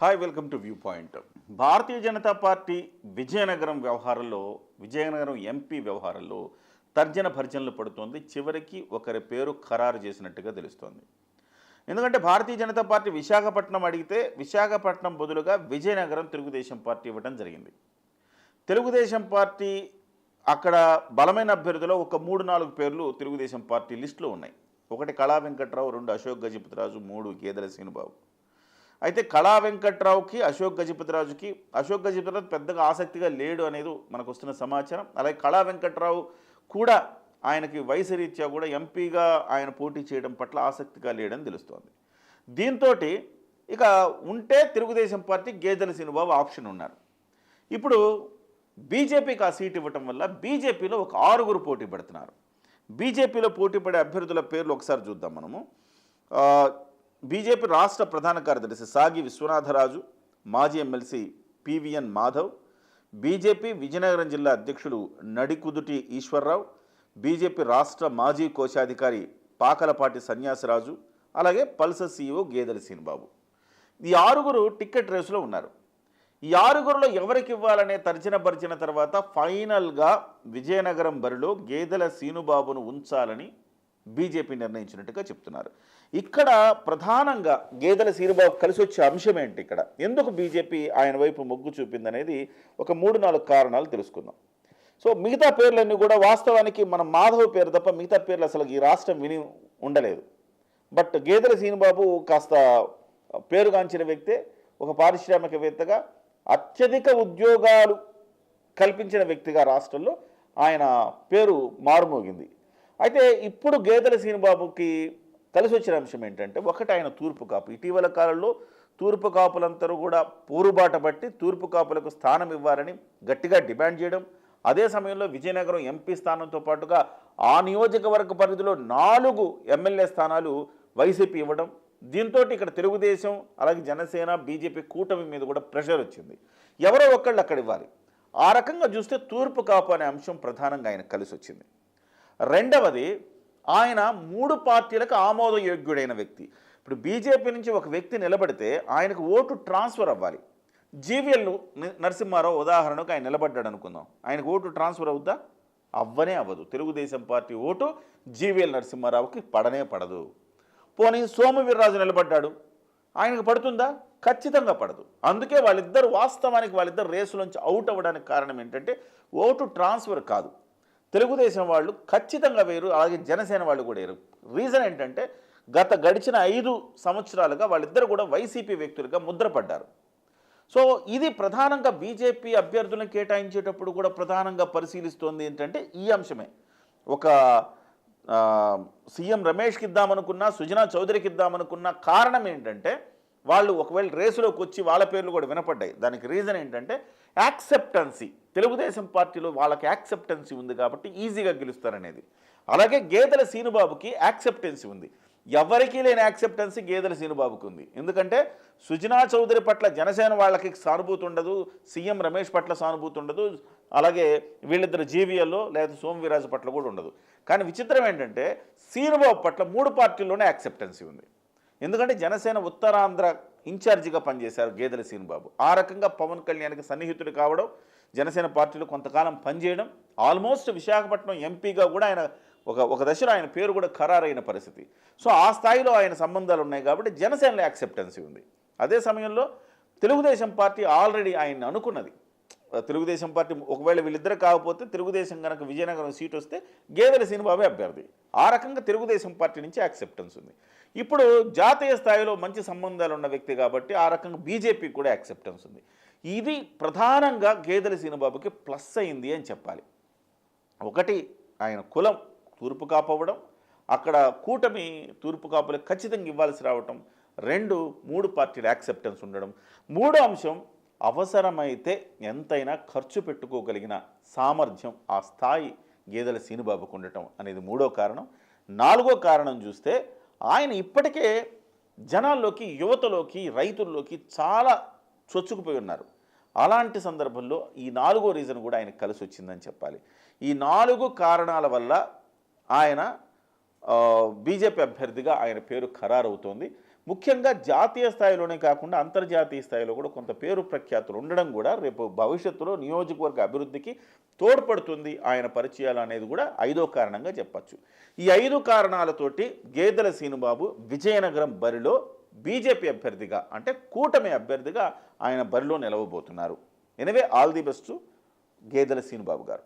Hi welcome to view point Bharatiya Janata party Vizianagaram వ్యవహారంలో Vizianagaram MP వ్యవహారంలో తర్జన భర్జనలు పడుతోంది. చివరికి ఒకరి పేరు ఖరారు చేసినట్టుగా తెలుస్తోంది. ఎందుకంటే భారతీయ జనతా పార్టీ విశాఖపట్నం అడిగితే విశాఖపట్నం బదులుగా విజయనగరం తెలుగుదేశం పార్టీ ఇవ్వడం జరిగింది. తెలుగుదేశం పార్టీ అక్కడ బలమైన అభ్యర్థిలో ఒక మూడు నాలుగు పేర్లు తెలుగుదేశం పార్టీ లిస్టులో ఉన్నాయి. ఒకటి కళా వెంకట్రావు రెండు అశోక్ గజపతిరాజు మూడు గేదెల శ్రీనుబాబు. అయితే కళా వెంకట్రావుకి అశోక్ గజపతిరాజుకి అశోక్ గజపతిరాజు పెద్దగా ఆసక్తిగా లేడు అనేది మనకు వస్తున్న సమాచారం. అలాగే కళా వెంకట్రావు కూడా ఆయనకి వయసు రీత్యా కూడా ఎంపీగా ఆయన పోటీ చేయడం పట్ల ఆసక్తిగా లేడని తెలుస్తోంది. దీంతో ఇక ఉంటే తెలుగుదేశం పార్టీ గేదెల శ్రీనుబాబు ఆప్షన్ ఉన్నారు. ఇప్పుడు బీజేపీకి ఆ సీట్ ఇవ్వటం వల్ల బీజేపీలో ఒక ఆరుగురు పోటీ పడుతున్నారు. బీజేపీలో పోటీ పడే అభ్యర్థుల పేర్లు ఒకసారి చూద్దాం మనము. బీజేపీ రాష్ట్ర ప్రధాన కార్యదర్శి సాగి విశ్వనాథరాజు మాజీ MLC PVN Madhav BJP Vizianagaram జిల్లా అధ్యక్షుడు నడికుదుటి ఈశ్వర్రావు బీజేపీ రాష్ట్ర మాజీ కోశాధికారి పాకలపాటి సన్యాసరాజు అలాగే పల్సర్ సీఈఓ గేదెల సీనిబాబు. ఈ ఆరుగురు టిక్కెట్ రేసులో ఉన్నారు. ఈ ఆరుగురులో ఎవరికి ఇవ్వాలనే తర్జన భర్జన తర్వాత ఫైనల్గా విజయనగరం బరిలో గేదెల సీనుబాబును ఉంచాలని బీజేపీ నిర్ణయించినట్టుగా చెప్తున్నారు. ఇక్కడ ప్రధానంగా గేదెల సీనుబాబు కలిసి వచ్చే అంశం ఏంటి ఇక్కడ? ఎందుకు బీజేపీ ఆయన వైపు మొగ్గు చూపిందనేది ఒక మూడు నాలుగు కారణాలు తెలుసుకుందాం. సో మిగతా పేర్లన్నీ కూడా వాస్తవానికి మన మాధవ్ పేరు తప్ప మిగతా పేర్లు అసలు ఈ రాష్ట్రం విని ఉండలేదు. బట్ గేదెల సీనుబాబు కాస్త పేరుగాంచిన వ్యక్తే ఒక పారిశ్రామికవేత్తగా అత్యధిక ఉద్యోగాలు కల్పించిన వ్యక్తిగా రాష్ట్రంలో ఆయన పేరు మారుమోగింది. అయితే ఇప్పుడు గేదెల సీనిబాబుకి కలిసి వచ్చిన అంశం ఏంటంటే ఒకటి ఆయన తూర్పు కాపు. ఇటీవల కాలంలో తూర్పు కాపులందరూ కూడా పోరుబాట పట్టి తూర్పు కాపులకు స్థానం ఇవ్వాలని గట్టిగా డిమాండ్ చేయడం అదే సమయంలో విజయనగరం ఎంపీ స్థానంతో పాటుగా ఆ నియోజకవర్గ పరిధిలో నాలుగు ఎమ్మెల్యే స్థానాలు వైసీపీ ఇవ్వడం దీంతో ఇక్కడ తెలుగుదేశం అలాగే జనసేన బీజేపీ కూటమి మీద కూడా ప్రెషర్ వచ్చింది. ఎవరో ఒకళ్ళు అక్కడ ఇవ్వాలి. ఆ రకంగా చూస్తే తూర్పు కాపు అనే అంశం ప్రధానంగా ఆయన కలిసి వచ్చింది. రెండవది ఆయన మూడు పార్టీలకు ఆమోదయోగ్యుడైన వ్యక్తి. ఇప్పుడు బీజేపీ నుంచి ఒక వ్యక్తి నిలబడితే ఆయనకు ఓటు ట్రాన్స్ఫర్ అవ్వాలి. జీవీఎల్ నరసింహారావు ఉదాహరణకు ఆయన నిలబడ్డాడు అనుకుందాం. ఆయనకు ఓటు ట్రాన్స్ఫర్ అవుద్దా? అవ్వనే అవ్వదు. తెలుగుదేశం పార్టీ ఓటు జీవీఎల్ నరసింహారావుకి పడనే పడదు. పోనీ సోము వీర్రాజు నిలబడ్డాడు. ఆయనకు పడుతుందా? ఖచ్చితంగా పడదు. అందుకే వాళ్ళిద్దరు వాస్తవానికి వాళ్ళిద్దరు రేసులోంచి అవుట్ అవ్వడానికి కారణం ఏంటంటే ఓటు ట్రాన్స్ఫర్ కాదు. తెలుగుదేశం వాళ్ళు ఖచ్చితంగా వేరు అలాగే జనసేన వాళ్ళు కూడా వేరు. రీజన్ ఏంటంటే గత గడిచిన ఐదు సంవత్సరాలుగా వాళ్ళిద్దరు కూడా వైసీపీ వ్యక్తులుగా ముద్రపడ్డారు. సో ఇది ప్రధానంగా బీజేపీ అభ్యర్థులను కేటాయించేటప్పుడు కూడా ప్రధానంగా పరిశీలిస్తోంది ఏంటంటే ఈ అంశమే. ఒక సీఎం రమేష్కి ఇద్దామనుకున్నా సుజనా చౌదరికి ఇద్దామనుకున్న కారణం ఏంటంటే వాళ్ళు ఒకవేళ రేసులోకి వచ్చి వాళ్ళ పేర్లు కూడా వినపడ్డాయి. దానికి రీజన్ ఏంటంటే యాక్సెప్టెన్సీ తెలుగుదేశం పార్టీలో వాళ్ళకి యాక్సెప్టెన్సీ ఉంది కాబట్టి ఈజీగా గెలుస్తారనేది. అలాగే గేదెల సీనుబాబుకి యాక్సెప్టెన్సీ ఉంది. ఎవరికీ లేని యాక్సెప్టెన్సీ గేదెల సీనుబాబుకు ఉంది. ఎందుకంటే సుజనా చౌదరి పట్ల జనసేన వాళ్ళకి సానుభూతి ఉండదు సీఎం రమేష్ పట్ల సానుభూతి ఉండదు అలాగే వీళ్ళిద్దరు జీవీఎల్లో లేదా సోమవీరాజు పట్ల కూడా ఉండదు. కానీ విచిత్రం ఏంటంటే సీనుబాబు పట్ల మూడు పార్టీల్లోనే యాక్సెప్టెన్సీ ఉంది. ఎందుకంటే జనసేన ఉత్తరాంధ్ర ఇన్ఛార్జిగా పనిచేశారు గేదెల సీనుబాబు. ఆ రకంగా పవన్ కళ్యాణ్కి సన్నిహితుడు కావడం జనసేన పార్టీలో కొంతకాలం పనిచేయడం ఆల్మోస్ట్ విశాఖపట్నం ఎంపీగా కూడా ఆయన ఒక ఒక దశలో ఆయన పేరు కూడా ఖరారైన పరిస్థితి. సో ఆ స్థాయిలో ఆయన సంబంధాలు ఉన్నాయి కాబట్టి జనసేనలో యాక్సెప్టెన్సీ ఉంది. అదే సమయంలో తెలుగుదేశం పార్టీ ఆల్రెడీ ఆయన్ని అనుకున్నది. తెలుగుదేశం పార్టీ ఒకవేళ వీళ్ళిద్దరు కాకపోతే తెలుగుదేశం కనుక విజయనగరం సీట్ వస్తే గేదెల సీనిబాబే అభ్యర్థి. ఆ రకంగా తెలుగుదేశం పార్టీ నుంచి యాక్సెప్టెన్స్ ఉంది. ఇప్పుడు జాతీయ స్థాయిలో మంచి సంబంధాలు ఉన్న వ్యక్తి కాబట్టి ఆ రకంగా బీజేపీకి కూడా యాక్సెప్టెన్స్ ఉంది. ఇది ప్రధానంగా గేదెల శ్రీనిబాబుకి ప్లస్ అయింది అని చెప్పాలి. ఒకటి ఆయన కులం తూర్పు కాపవడం అక్కడ కూటమి తూర్పు కాపులకు ఖచ్చితంగా ఇవ్వాల్సి రావటం రెండు మూడు పార్టీల యాక్సెప్టెన్స్ ఉండడం. మూడో అంశం అవసరమైతే ఎంతైనా ఖర్చు పెట్టుకోగలిగిన సామర్థ్యం ఆ స్థాయి గేదెల సీనుబాబుకు ఉండటం అనేది మూడో కారణం. నాలుగో కారణం చూస్తే ఆయన ఇప్పటికే జనాల్లోకి యువతలోకి రైతుల్లోకి చాలా చొచ్చుకుపోయి ఉన్నారు. అలాంటి సందర్భంలో ఈ నాలుగో రీజన్ కూడా ఆయనకు కలిసి వచ్చిందని చెప్పాలి. ఈ నాలుగు కారణాల వల్ల ఆయన బీజేపీ అభ్యర్థిగా ఆయన పేరు ఖరారవుతోంది. ముఖ్యంగా జాతీయ స్థాయిలోనే కాకుండా అంతర్జాతీయ స్థాయిలో కూడా కొంత పేరు ప్రఖ్యాతులు ఉండడం కూడా రేపు భవిష్యత్తులో నియోజకవర్గ అభివృద్ధికి తోడ్పడుతుంది ఆయన పరిచయాలు అనేది కూడా ఐదో కారణంగా చెప్పచ్చు. ఈ ఐదు కారణాలతోటి గేదెల సీనుబాబు విజయనగరం బరిలో బీజేపీ అభ్యర్థిగా అంటే కూటమి అభ్యర్థిగా ఆయన బరిలో నిలవబోతున్నారు. Anyway all the best Gedela Seenubabu గారు.